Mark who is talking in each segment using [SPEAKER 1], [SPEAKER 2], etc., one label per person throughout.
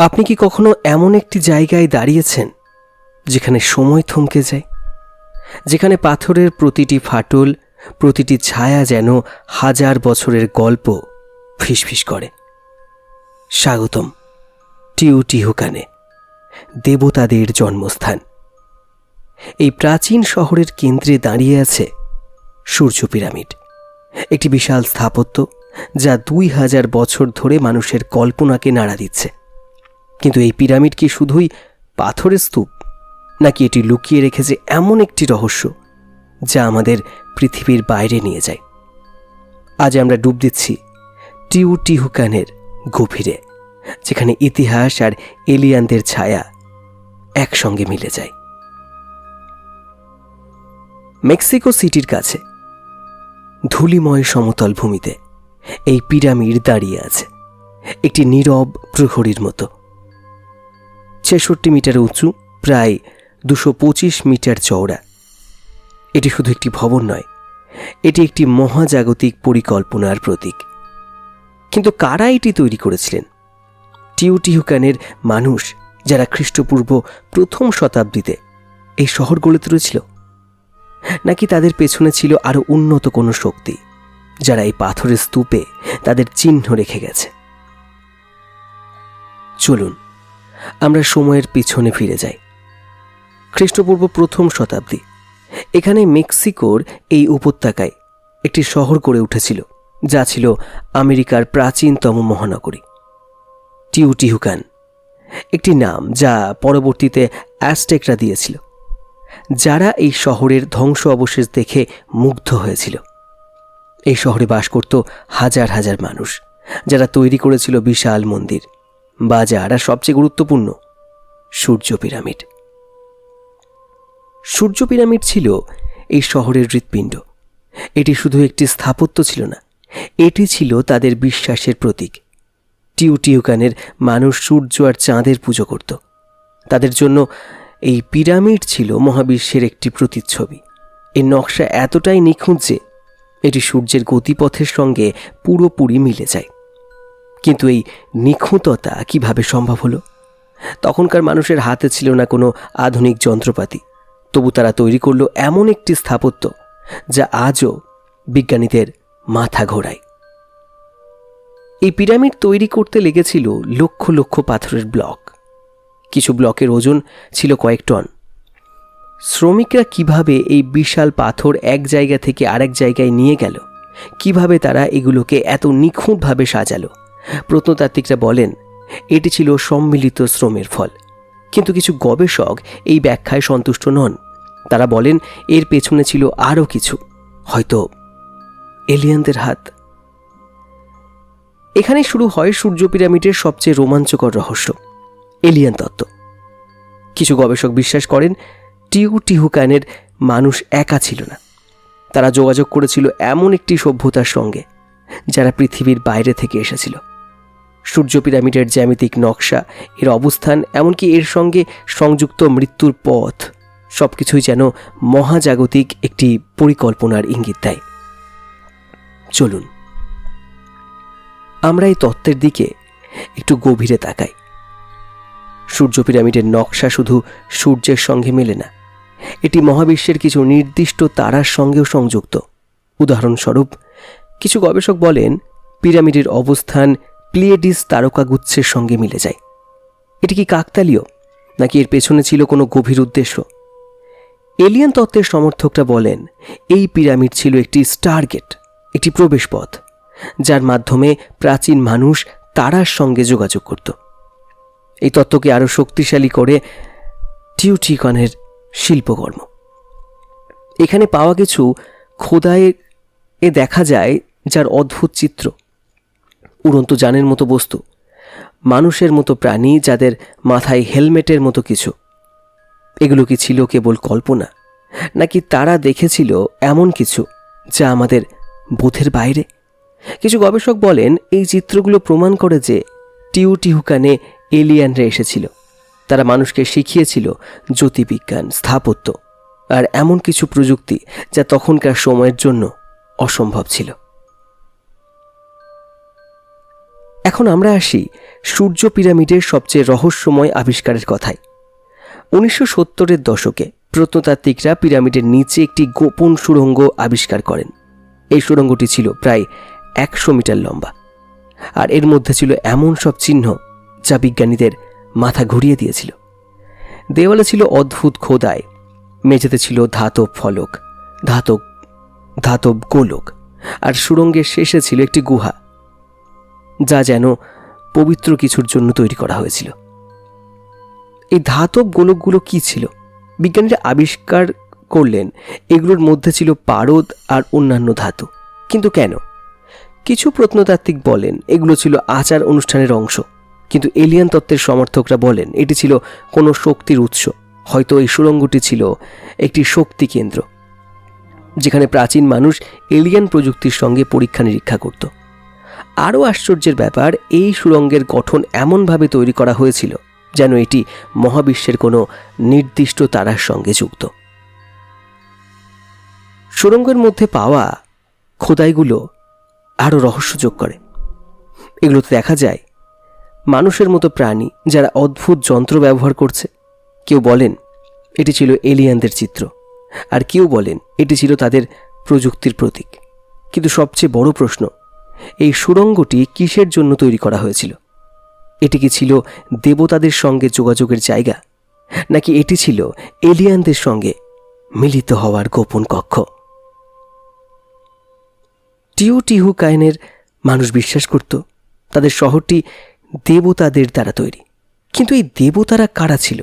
[SPEAKER 1] আপনি কি কখনো এমন একটি জায়গায় দাঁড়িয়েছেন যেখানে সময় থমকে যায়? যেখানে পাথরের প্রতিটি ফাটল, প্রতিটি ছায়া যেন হাজার বছরের গল্প ফিসফিস করে। স্বাগতম টিউটিহুকানে, দেবতাদের জন্মস্থান। এই প্রাচীন শহরের কেন্দ্রে দাঁড়িয়ে আছে সূর্য পিরামিড, একটি বিশাল স্থাপত্য যা দুই হাজার বছর ধরে মানুষের কল্পনাকে নাড়া দিচ্ছে। কিন্তু এই পিরামিড কি শুধুই পাথরের স্তূপ? নাকি এটি লুকিয়ে রেখেছে এমন একটি রহস্য যা আমাদের পৃথিবীর বাইরে নিয়ে যায়? আজ আমরা ডুব দিচ্ছি টিউটিহুকানের গভীরে, যেখানে ইতিহাস আর এলিয়ানদের ছায়া একসঙ্গে মিলে যায়। মেক্সিকো সিটির কাছে, ধুলিময় সমতল ভূমিতে, এই পিরামিড দাঁড়িয়ে আছে, একটি নীরব প্রহরীর মতো। ছেষট্টি মিটার উঁচু, প্রায় দুশো পঁচিশ মিটার চওড়া। এটি শুধু একটি ভবন নয়, এটি একটি মহাজাগতিক পরিকল্পনার প্রতীক। কিন্তু কারা এটি তৈরি করেছিলেন? টিউটিহুকানের মানুষ যারা খ্রিস্টপূর্ব প্রথম শতাব্দীতে এই শহর গড়ে তুলেছিল নাকি তাদের পেছনে ছিল আরও উন্নত কোনো শক্তি, যারা এই পাথরের স্তূপে তাদের চিহ্ন রেখে গেছে? চলুন আমরা সময়ের পিছনে ফিরে যাই। খ্রিস্টপূর্ব প্রথম শতাব্দী। এখানে মেক্সিকোর এই উপত্যকায় একটি শহর গড়ে উঠেছিল, যা ছিল আমেরিকার প্রাচীনতম মহানগরী। টিউটিহুকান, একটি নাম যা পরবর্তীতে অ্যাস্টেকরা দিয়েছিল, যারা এই শহরের ধ্বংস অবশেষ দেখে মুগ্ধ হয়েছিল। এই শহরে বাস করত হাজার হাজার মানুষ, যারা তৈরি করেছিল বিশাল মন্দির। বাজার আর সবচেয়ে গুরুত্বপূর্ণ, সূর্য পিরামিড। সূর্য পিরামিড ছিল এই শহরের হৃৎপিণ্ড। এটি শুধু একটি স্থাপত্য ছিল না, এটি ছিল তাদের বিশ্বাসের প্রতীক। টিউটিউকানের মানুষ সূর্য আর চাঁদের পুজো করত। তাদের জন্য এই পিরামিড ছিল মহাবিশ্বের একটি প্রতিচ্ছবি। এর নকশা এতটাই নিখুঁত যে, এটি সূর্যের গতিপথের সঙ্গে পুরোপুরি মিলে যায়। কিন্তু এই নিখুঁততা কীভাবে সম্ভব হলো? তখনকার মানুষের হাতে ছিল না কোনো আধুনিক যন্ত্রপাতি। তবু তারা তৈরি করল এমন একটি স্থাপত্য যা আজও বিজ্ঞানীদের মাথা ঘোরায়। এই পিরামিড তৈরি করতে লেগেছিল লক্ষ লক্ষ পাথরের ব্লক। কিছু ব্লকের ওজন ছিল কয়েক টন। শ্রমিকরা কীভাবে এই বিশাল পাথর এক জায়গা থেকে আরেক জায়গায় নিয়ে গেল? কীভাবে তারা এগুলোকে এত নিখুঁতভাবে সাজালো? প্রত্নতাত্ত্বিকরা বলেন, এটি ছিল সম্মিলিত শ্রমের ফল। কিন্তু কিছু গবেষক এই ব্যাখ্যায় সন্তুষ্ট নন। তারা বলেন, এর পেছনে ছিল আরও কিছু। হয়তো এলিয়ানদের হাত। এখানে শুরু হয় সূর্য পিরামিডের সবচেয়ে রোমাঞ্চকর রহস্য, এলিয়ান তত্ত্ব। কিছু গবেষক বিশ্বাস করেন টিউ টিহুকানের মানুষ একা ছিল না। তারা যোগাযোগ করেছিল এমন একটি সভ্যতার সঙ্গে, যারা পৃথিবীর বাইরে থেকে এসেছিল। সূর্য পিরামিডের জ্যামিতিক নকশা, এর অবস্থান, এমনকি এর সঙ্গে সংযুক্ত মৃত্যুর পথ সব কিছুই যেন মহাজাগতিক একটি পরিকল্পনার ইঙ্গিত দেয়। চলুন, আমরা এই তত্ত্বের দিকে একটু গভীরে তাকাই। সূর্য পিরামিডের নকশা শুধু সূর্যের সঙ্গে মেলে না, এটি মহাবিশ্বের কিছু নির্দিষ্ট তারার সঙ্গেও সংযুক্ত। উদাহরণস্বরূপ, কিছু গবেষক বলেন, পিরামিডের অবস্থান প্লিয়েডিস তারকাগুচ্ছের সঙ্গে মিলে যায়। এটি কি কাকতালীয়, নাকি এর পেছনে ছিল কোনো গভীর উদ্দেশ্য? এলিয়ান তত্ত্বের সমর্থকরা বলেন, এই পিরামিড ছিল একটি স্টারগেট, একটি প্রবেশপথ, যার মাধ্যমে প্রাচীন মানুষ তারার সঙ্গে যোগাযোগ করত। এই তত্ত্বকে আরও শক্তিশালী করে টিউটিকনের শিল্পকর্ম। এখানে পাওয়া কিছু খোদায় এ দেখা যায়, যার অদ্ভুত চিত্র। উড়ন্ত যানের মতো বস্তু, মানুষের মতো প্রাণী যাদের মাথায় হেলমেটের মতো কিছু। এগুলো কি ছিল কেবল কল্পনা, নাকি তারা দেখেছিল এমন কিছু যা আমাদের বোধের বাইরে? কিছু গবেষক বলেন, এই চিত্রগুলো প্রমাণ করে যে টিউটিহুকানে এলিয়ানরা এসেছিল। তারা মানুষকে শিখিয়েছিল জ্যোতির্বিজ্ঞান, স্থাপত্য আর এমন কিছু প্রযুক্তি যা তখনকার সময়ের জন্য অসম্ভব ছিল। এখন আমরা আসি সূর্য পিরামিডের সবচেয়ে রহস্যময় আবিষ্কারের কথায়। উনিশশো সত্তরের দশকে প্রত্নতাত্ত্বিকরা পিরামিডের নিচে একটি গোপন সুড়ঙ্গ আবিষ্কার করেন। এই সুড়ঙ্গটি ছিল প্রায় একশো মিটার লম্বা। আর এর মধ্যে ছিল এমন সব চিহ্ন যা বিজ্ঞানীদের মাথা ঘুরিয়ে দিয়েছিল। দেওয়ালে ছিল অদ্ভুত খোদায় মেঝেতে ছিল ধাতব ফলক, ধাতব ধাতব গোলক, আর সুড়ঙ্গের শেষে ছিল একটি গুহা। যা যেন পবিত্র কিছুর জন্য তৈরি করা হয়েছিল। এই ধাতব গোলকগুলো কি ছিল? বিজ্ঞানীরা আবিষ্কার করলেন, এগুলোর মধ্যে ছিল পারদ আর অন্যান্য ধাতু। কিন্তু কেন? কিছু প্রত্নতাত্ত্বিক বলেন, এগুলো ছিল আচার অনুষ্ঠানের অংশ। কিন্তু এলিয়ান তত্ত্বের সমর্থকরা বলেন, এটি ছিল কোনো শক্তির উৎস। হয়তো এই সুড়ঙ্গটি ছিল একটি শক্তি কেন্দ্র, যেখানে প্রাচীন মানুষ এলিয়ান প্রযুক্তির সঙ্গে পরীক্ষা নিরীক্ষা করত। আরও আশ্চর্যের ব্যাপার, এই সুড়ঙ্গের গঠন এমনভাবে তৈরি করা হয়েছিল যেন এটি মহাবিশ্বের কোনো নির্দিষ্ট তারার সঙ্গে যুক্ত। সুড়ঙ্গের মধ্যে পাওয়া খোদাইগুলো আরও রহস্যযোগ করে। এগুলোতে দেখা যায়, মানুষের মতো প্রাণী যারা অদ্ভুত যন্ত্র ব্যবহার করছে। কেউ বলেন, এটি ছিল এলিয়ানদের চিত্র। আর কেউ বলেন, এটি ছিল তাদের প্রযুক্তির প্রতীক। কিন্তু সবচেয়ে বড় প্রশ্ন এই সুড়ঙ্গটি কিসের জন্য তৈরি করা হয়েছিল? এটি কি ছিল দেবতাদের সঙ্গে যোগাযোগের জায়গা? নাকি এটি ছিল এলিয়ানদের সঙ্গে মিলিত হওয়ার গোপন কক্ষ? টিউ টিহু কায়নের মানুষ বিশ্বাস করত, তাদের শহরটি দেবতাদের দ্বারা তৈরি। কিন্তু এই দেবতারা কারা ছিল?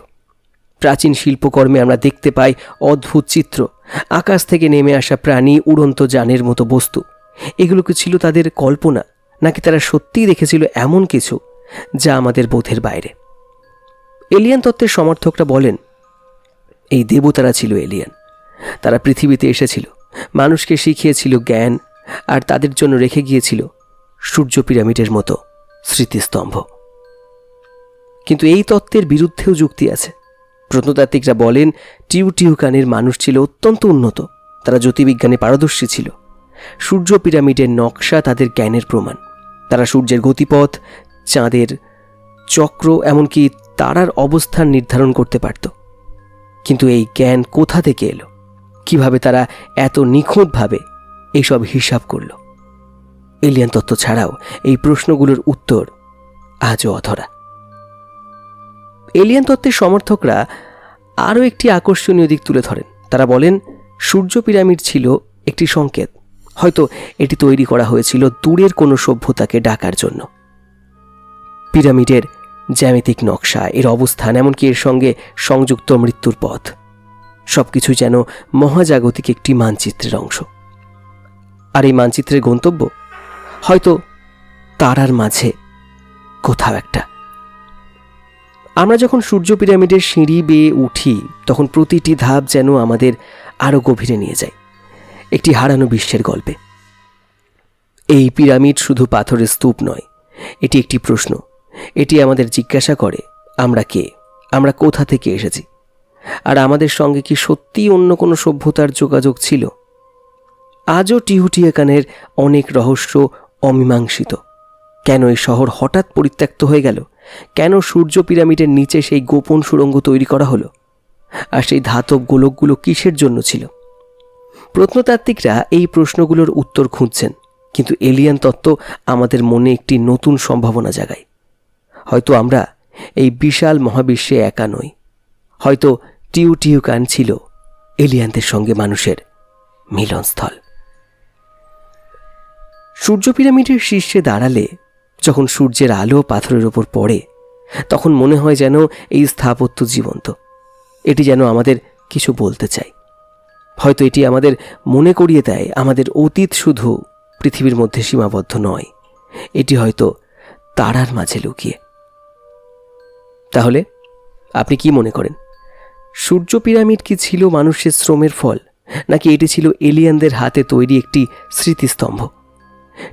[SPEAKER 1] প্রাচীন শিল্পকর্মে আমরা দেখতে পাই অদ্ভুত চিত্র। আকাশ থেকে নেমে আসা প্রাণী উড়ন্ত যানের মতো বস্তু। এগুলো কি ছিল তাদের কল্পনা, নাকি তারা সত্যিই দেখেছিল এমন কিছু যা আমাদের বোধের বাইরে? এলিয়ান তত্ত্বের সমর্থকরা বলেন, এই দেবতারা ছিল এলিয়ান। তারা পৃথিবীতে এসেছিল, মানুষকে শিখিয়েছিল জ্ঞান, আর তাদের জন্য রেখে গিয়েছিল সূর্য পিরামিডের মতো স্মৃতিস্তম্ভ। কিন্তু এই তত্ত্বের বিরুদ্ধেও যুক্তি আছে। প্রত্নতাত্ত্বিকরা বলেন টিউ টিউকানের মানুষ ছিল অত্যন্ত উন্নত। তারা জ্যোতির্বিজ্ঞানে পারদর্শী ছিল। সূর্য পিরামিডের নকশা তাদের জ্ঞানের প্রমাণ। তারা সূর্যের গতিপথ, চাঁদের চক্র, এমনকি তারার অবস্থান নির্ধারণ করতে পারত। কিন্তু এই জ্ঞান কোথা থেকে এলো? কীভাবে তারা এত নিখুঁতভাবে এইসব হিসাব করল? এলিয়ান তত্ত্ব ছাড়াও এই প্রশ্নগুলোর উত্তর আজও অধরা। এলিয়ান তত্ত্বের সমর্থকরা আরও একটি আকর্ষণীয় দিক তুলে ধরেন। তারা বলেন, সূর্য পিরামিড ছিল একটি সংকেত। হয়তো এটি তৈরি করা হয়েছিল দূরের কোনো সভ্যতাকে ডাকার জন্য। পিরামিডের জ্যামিতিক নকশা, এর অবস্থান, এমনকি এর সঙ্গে সংযুক্ত মৃত্যুর পথ, সবকিছু যেন মহাজাগতিক একটি মানচিত্রের অংশ। আর এই মানচিত্রের গন্তব্য? হয়তো তারার মাঝে কোথাও একটা। আমরা যখন সূর্য পিরামিডের সিঁড়ি বেয়ে উঠি, তখন প্রতিটি ধাপ যেন আমাদের আরও গভীরে নিয়ে যায়। একটি হারানো বিশ্বের গল্পে। এই পিরামিড শুধু পাথরের স্তূপ নয়, এটি একটি প্রশ্ন। এটি আমাদের জিজ্ঞাসা করে, আমরা কে? আমরা কোথা থেকে এসেছি? আর আমাদের সঙ্গে কি সত্যি অন্য কোনো সভ্যতার যোগাযোগ ছিল? আজও টিহুটিয়াকানের অনেক রহস্য অমীমাংসিত। কেন এই শহর হঠাৎ পরিত্যক্ত হয়ে গেল? কেন সূর্য পিরামিডের নিচে সেই গোপন সুড়ঙ্গ তৈরি করা হলো? আর সেই ধাতব গোলকগুলো কিসের জন্য ছিল? প্রত্নতাত্ত্বিকরা এই প্রশ্নগুলোর উত্তর খুঁজছেন, কিন্তু এলিয়ান তত্ত্ব আমাদের মনে একটি নতুন সম্ভাবনা জাগায়। হয়তো আমরা এই বিশাল মহাবিশ্বে একা নই। হয়তো টিউ টিউ কান ছিল এলিয়ানদের সঙ্গে মানুষের মিলনস্থল। সূর্য পিরামিডের শীর্ষে দাঁড়ালে যখন সূর্যের আলো পাথরের ওপর পড়ে, তখন মনে হয় যেন এই স্থাপত্য জীবন্ত। এটি যেন আমাদের কিছু বলতে চাই হয়তো এটি আমাদের মনে করিয়ে দেয়, আমাদের অতীত শুধু পৃথিবীর মধ্যে সীমাবদ্ধ নয়, এটি হয়তো তারার মাঝে লুকিয়ে। তাহলে, আপনি কি মনে করেন, সূর্য পিরামিড কি ছিল মানুষের শ্রমের ফল, নাকি এটি ছিল এলিয়ানদের হাতে তৈরি একটি স্মৃতিস্তম্ভ?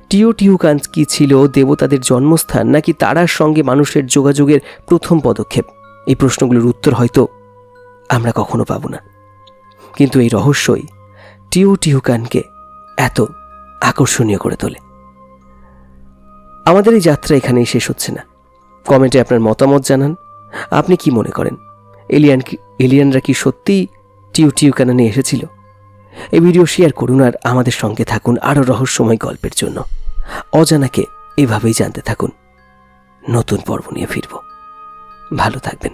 [SPEAKER 1] টিও টিউকান কি ছিল দেবতাদের জন্মস্থান, নাকি তারার সঙ্গে মানুষের যোগাযোগের প্রথম পদক্ষেপ? এই প্রশ্নগুলোর উত্তর হয়তো আমরা কখনো পাব না। কিন্তু এই রহস্যই টিউ টিউকানকে এত আকর্ষণীয় করে তোলে। আমাদের এই যাত্রা এখানেই শেষ হচ্ছে না। কমেন্টে আপনার মতামত জানান। আপনি কি মনে করেন? এলিয়ান এলিয়ানরা কি সত্যিই টিউ টিউ কানানে এসেছিল? এই ভিডিও শেয়ার করুন আর আমাদের সঙ্গে থাকুন আরও রহস্যময় গল্পের জন্য। অজানাকে এভাবেই জানতে থাকুন। নতুন পর্ব নিয়ে ফিরব। ভালো থাকবেন।